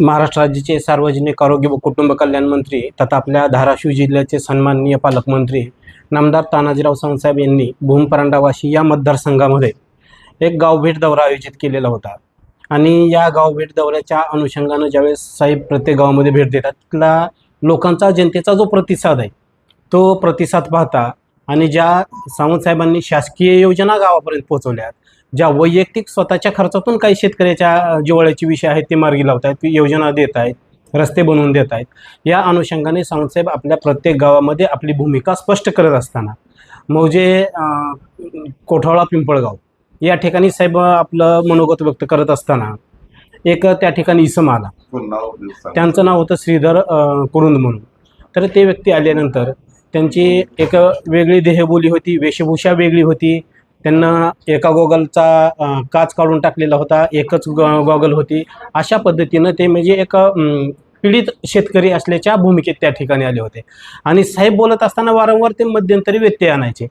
महाराष्ट्र राज्याचे सार्वजनिक आरोग्य व कुटुंब कल्याण मंत्री तथा आपल्या धाराशिव जिल्ह्याचे सन्माननीय पालकमंत्री नामदार तानाजीराव सावंतसाहेब यांनी भूमपरांडावाशी या मतदारसंघामध्ये एक गावभेट दौरा आयोजित केलेला होता. आणि या गावभेट दौऱ्याच्या अनुषंगानं ज्यावेळेस साहेब प्रत्येक गावामध्ये भेट देतात तिथला लोकांचा जनतेचा जो प्रतिसाद आहे तो प्रतिसाद पाहता आणि ज्या सावंतसाहेबांनी शासकीय योजना गावापर्यंत पोहोचवल्यात ज्या वैयक्तिक स्वतःच्या खर्चातून काही शेतकऱ्याच्या अ, जिव्हाळ्याचे विषय आहेत ते मार्गी लावत आहेत योजना देत आहेत रस्ते बनवून देत आहेत या अनुषंगाने सावंतसाहेब आपल्या प्रत्येक गावामध्ये आपली भूमिका स्पष्ट करत असताना मौजे अ, कोठाळा पिंपळगाव या ठिकाणी साहेब आपलं मनोगत व्यक्त करत असताना एक त्या ठिकाणी इसम आला. त्यांचं नाव होतं श्रीधर कुरुंद म्हणून. तर ते व्यक्ती आल्यानंतर त्यांची एक वेगळी देहबोली होती वेशभूषा वेगळी होती त्यांना एका गॉगलचा काच काढून टाकलेला होता एकच गॉ गॉगल होती. अशा पद्धतीनं ते म्हणजे एक पीडित शेतकरी असल्याच्या भूमिकेत त्या ठिकाणी आले होते. आणि साहेब बोलत असताना वारंवार ते मध्यंतरी व्यत्यय आणायचे.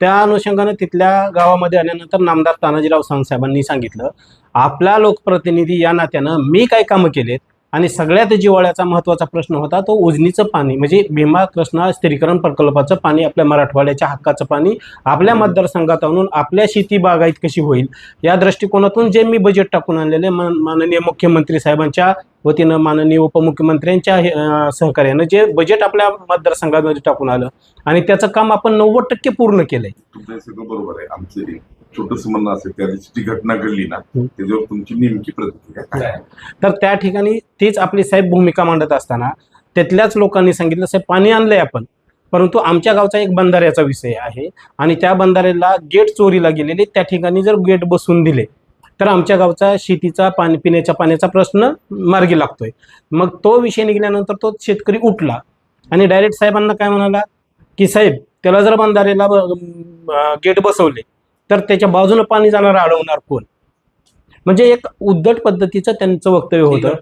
त्या अनुषंगानं तिथल्या गावामध्ये आल्यानंतर नामदार तानाजीराव सावंतसाहेबांनी सांगितलं आपला लोकप्रतिनिधी या नात्यानं मी काय कामं केलेत? आणि सगळ्यात जिव्हाळ्याचा महत्त्वाचा प्रश्न होता तो उजनीचं पाणी म्हणजे भीमा कृष्णा स्थिरीकरण प्रकल्पाचं पाणी आपल्या मराठवाड्याच्या हक्काचं पाणी आपल्या मतदारसंघात आणून आपल्या शेती बागायत कशी होईल या दृष्टिकोनातून जे मी बजेट टाकून आणलेले मान माननीय मुख्यमंत्री साहेबांच्या वतीनं माननीय उपमुख्यमंत्र्यांच्या सहकार्यानं जे बजेट आपल्या मतदारसंघामध्ये टाकून आलं आणि त्याचं काम आपण नव्वद टक्के पूर्ण केलंय. बरोबर आहे आमचं छोटस म्हणणं असेल त्या दिवशी जी घटना घडली ना. त्याच्यावर तुमची नेमकी प्रतिक्रिया काय? तर त्या ठिकाणी तीच आपली साहेब भूमिका मांडत असताना तिथल्याच लोकांनी सांगितलं साहेब पाणी आणलंय आपण परंतु आमच्या गावचा एक बंधाऱ्याचा विषय आहे आणि त्या बंधाऱ्याला गेट चोरीला गेलेले त्या ठिकाणी जर गेट बसवून दिले तर आमच्या गावचा शेतीचा पाणी पिण्याच्या पाण्याचा प्रश्न मार्गी लागतोय मग तो विषय निघाल्यानंतर तो शेतकरी उठला आणि डायरेक्ट साहेबांना काय म्हणाला की साहेब त्याला जर बंधाऱ्याला गेट बसवले तर त्याच्या बाजूनं पाणी जाणार अडवणार कोण? म्हणजे एक उद्धट पद्धतीचं त्यांचं वक्तव्य होतं.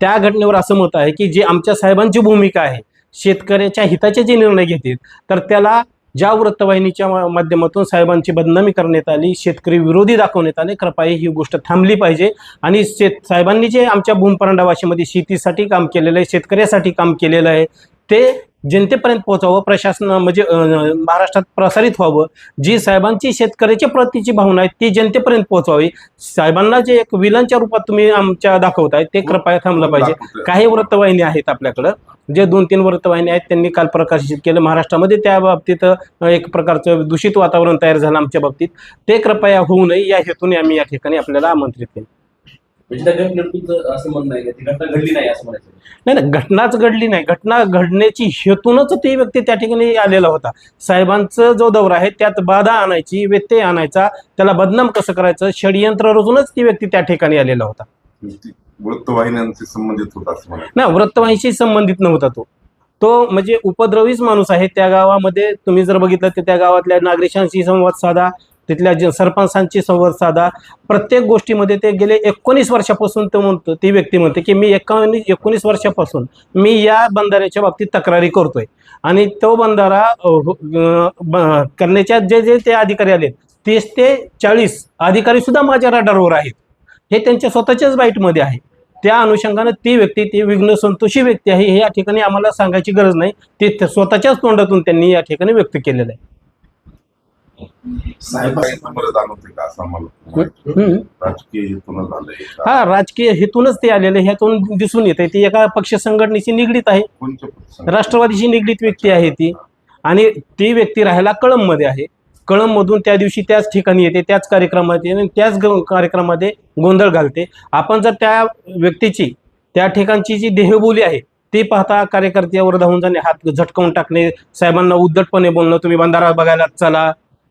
त्या घटनेवर असं मत आहे की जे आमच्या साहेबांची भूमिका आहे शेतकऱ्याच्या हिताचे जे निर्णय घेतील तर त्याला ज्या वृत्तवाहिनीच्या माध्यमातून साहेबांची बदनामी करण्यात आली शेतकरी विरोधी दाखवण्यात आले कृपया ही गोष्ट थांबली पाहिजे. आणि शेत साहेबांनी जे आमच्या भूमपरांडा वाशीमध्ये शेतीसाठी काम केलेलं आहे शेतकऱ्यासाठी काम केलेलं आहे ते जनतेपर्यंत पोहोचावं प्रशासन म्हणजे महाराष्ट्रात प्रसारित व्हावं. जी साहेबांची शेतकऱ्याच्या प्रतीची भावना आहे ती जनतेपर्यंत पोहोचावी. साहेबांना जे एक विलनच्या रूपात तुम्ही आमच्या दाखवताय ते कृपया थांबलं पाहिजे. दाखवतोय. काही वृत्तवाहिनी आहेत आपल्याकडं. जे दोन तीन वृत्तवाहिनी आहेत त्यांनी काल प्रकाशित केलं. महाराष्ट्रामध्ये त्या बाबतीत एक प्रकारचं दूषित वातावरण तयार झालं आमच्या बाबतीत. ते कृपया होऊ नये या हेतूने आम्ही या ठिकाणी आपल्याला आमंत्रित केलं. म्हणजे त्या असं म्हणणं आहे का? ती घटना घडली नाही असं म्हणायचं नाही नाही घटनाच घडली नाही. घटना घडण्याची हेतूनच ती व्यक्ती त्या ठिकाणी आलेला होता. साहेबांचं जो दौरा आहे त्यात बाधा आणायची व्यत्यय आणायचा त्याला बदनाम कसं करायचं षडयंत्र रचूनच ती व्यक्ती त्या ठिकाणी आलेला होता. वृत्तवाहिन्यांशी संबंधित होत असं म्हणा ना वृत्तवाहिनीशी संबंधित नव्हता तो. तो म्हणजे उपद्रवीच माणूस आहे त्या गावामध्ये. तुम्ही जर बघितलं तर त्या गावातल्या नागरिकांशी संवाद साधा. तिथल्या जे सरपंचांची संवाद साधा. प्रत्येक गोष्टीमध्ये ते गेले एकोणीस वर्षापासून तो म्हणतो ती व्यक्ती म्हणते की मी एकोणीस एकोणीस वर्षापासून मी या बंधाऱ्याच्या बाबतीत तक्रारी करतोय. आणि तो बंधारा करण्याच्या जे जे ते अधिकारी आले तीस ते चाळीस अधिकारी सुद्धा माझ्या रडारवर आहेत. हे त्यांच्या स्वतःच्याच बाईटमध्ये आहे. त्या अनुषंगानं ती व्यक्ती ती विघ्न संतोषी व्यक्ती आहे हे या ठिकाणी आम्हाला सांगायची गरज नाही. ते स्वतःच्याच तोंडातून त्यांनी या ठिकाणी व्यक्त केलेलं आहे. हा राजकीय हेतूनच ते आलेले ह्यातून दिसून येते ती एका पक्ष संघटनेशी निगडीत आहे? राष्ट्रवादीशी निगडीत व्यक्ती आहे ती. आणि ती व्यक्ती राहायला कळममध्ये आहे. कळममधून त्या दिवशी त्याच ठिकाणी येते त्याच कार्यक्रमात येते आणि त्याच कार्यक्रमामध्ये गोंधळ घालते. आपण जर त्या व्यक्तीची त्या ठिकाणची जी देहबोली आहे ती पाहता कार्यकर्त्यावर धावून जाणे हात झटकावून टाकणे साहेबांना उद्धटपणे बोलणं तुम्ही बंधारा बघायला चला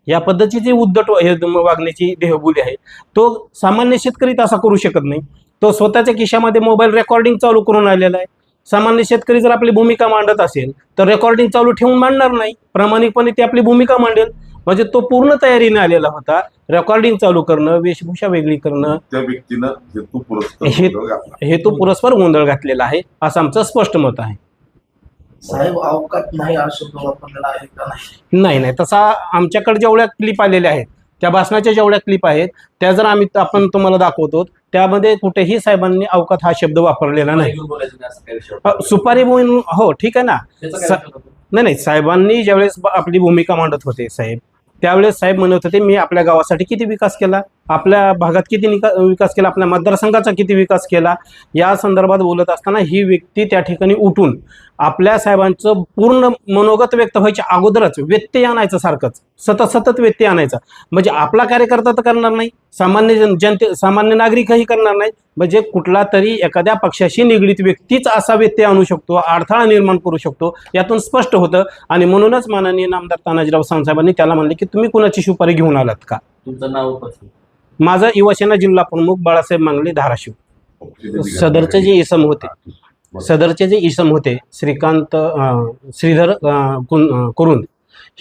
या पद्धतीची उद्धट हे वागण्याची देहबोली आहे. तो सामान्य शेतकरी तसा करू शकत नाही. तो स्वतःच्या खिशामध्ये मोबाईल रेकॉर्डिंग चालू करून आलेला आहे. सामान्य शेतकरी जर आपली भूमिका मांडत असेल तर रेकॉर्डिंग चालू ठेवून मांडणार नाही. प्रामाणिकपणे ती आपली भूमिका मांडेल. म्हणजे तो पूर्ण तयारीने आलेला होता. रेकॉर्डिंग चालू करणं वेशभूषा वेगळी करणं त्या व्यक्तीनं हेतू पुरस्कार. हेतू पुरस्पर गोंधळ घातलेला आहे असं आमचं स्पष्ट मत आहे. साहेब अवकात नाही हा शब्द वापरलेला आहे का नाही? नाही नाही. तसा आमच्याकडे जेवढ्या क्लिप आलेल्या आहेत त्या भाषणाच्या जेवढ्या क्लिप आहेत त्या जर आम्ही आपण तुम्हाला दाखवतो त्यामध्ये कुठेही साहेबांनी अवकात हा शब्द वापरलेला नाही. घेऊन बोलायचं नाही असं काही विषय अ, सुपारी मोहीम हो ठीक आहे ना. त्याचा काय सा- अर्थ होतो? नाही नाही. साहेबांनी ज्यावेळेस ब- आपली भूमिका मांडत होते साहेब त्यावेळेस साहेब म्हणत होते मी आपल्या गावासाठी किती विकास केला? आपल्या भागात किती निका विकास केला? आपल्या मतदारसंघाचा किती विकास केला? या संदर्भात बोलत असताना ही व्यक्ती त्या ठिकाणी उठून आपल्या साहेबांचं पूर्ण मनोगत व्यक्त व्हायच्या अगोदरच व्यत्यय आणायचं सारखंच. सतत सतत व्यत्यय आणायचा. म्हणजे आपला कार्यकर्ता तर करणार नाही सामान्य जन जनते सामान्य नागरिकही करणार नाही. म्हणजे कुठला तरी एखाद्या पक्षाशी निगडीत व्यक्तीच असा व्यत्यय आणू शकतो अडथळा निर्माण करू शकतो यातून स्पष्ट होतं. आणि म्हणूनच माननीय नामदार तानाजीराव सावंतसाहेबांनी त्याला म्हणले की तुम्ही कुणाची सुपारी घेऊन आलात का? तुमचं नाव पत्ता. माझा युवासेना जिल्हा प्रमुख बाळासाहेब मांगले धाराशिव. सदरचे जे इसम होते. सदरचे जे इसम होते श्रीकांत श्रीधर कुन कुरुंद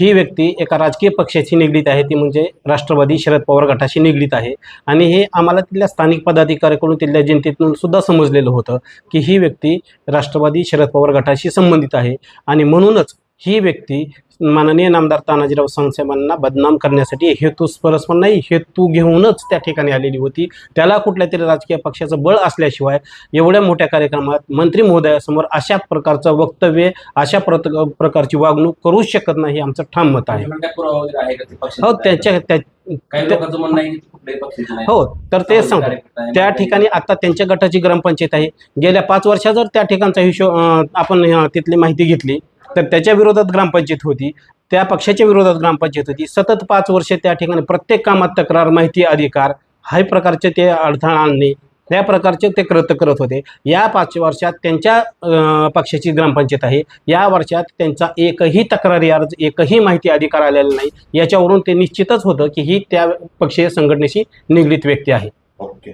ही व्यक्ती एका राजकीय पक्षाशी निगडीत आहे. ती म्हणजे राष्ट्रवादी शरद पवार गटाशी निगडीत आहे. आणि हे आम्हाला तिथल्या स्थानिक पदाधिकाऱ्याकडून तिथल्या जनतेतून सुद्धा समजलेलं होतं की ही व्यक्ती राष्ट्रवादी शरद पवार गटाशी संबंधित आहे. आणि म्हणूनच ही व्यक्ती माननीय नामदार तानाजीराव सावंतसाहेबांना बदनाम करण्यासाठी हेतू परस्पर नाही हेतू घेऊनच त्या ठिकाणी आलेली होती. त्याला कुठल्या तरी राजकीय पक्षाचं बळ असल्याशिवाय एवढ्या मोठ्या कार्यक्रमात मंत्री महोदयासमोर अशा प्रकारचं वक्तव्य अशा प्रत प्रकारची वागणूक करूच शकत नाही आमचं ठाम मत आहे? हो त्याच्या हो तर ते सांगतो आहे. त्या ठिकाणी आता त्यांच्या गटाची ग्रामपंचायत आहे. गेल्या पाच वर्षात जर त्या ठिकाणचा हिशोब आपण तिथली माहिती घेतली तर त्याच्या विरोधात ग्रामपंचायत होती त्या पक्षाच्या विरोधात ग्रामपंचायत होती. सतत पाच वर्षे त्या ठिकाणी प्रत्येक कामात तक्रार माहिती अधिकार हाय प्रकारचे ते अडथळा आणणे त्या प्रकारचे ते कृत करत होते. या पाच वर्षात त्यांच्या पक्षाची ग्रामपंचायत आहे. या वर्षात त्यांचा एकही तक्रारी अर्ज एकही माहिती अधिकार आलेला नाही. याच्यावरून ते निश्चितच होतं की ही त्या पक्षीय संघटनेशी निगडीत व्यक्ती आहे. ओके.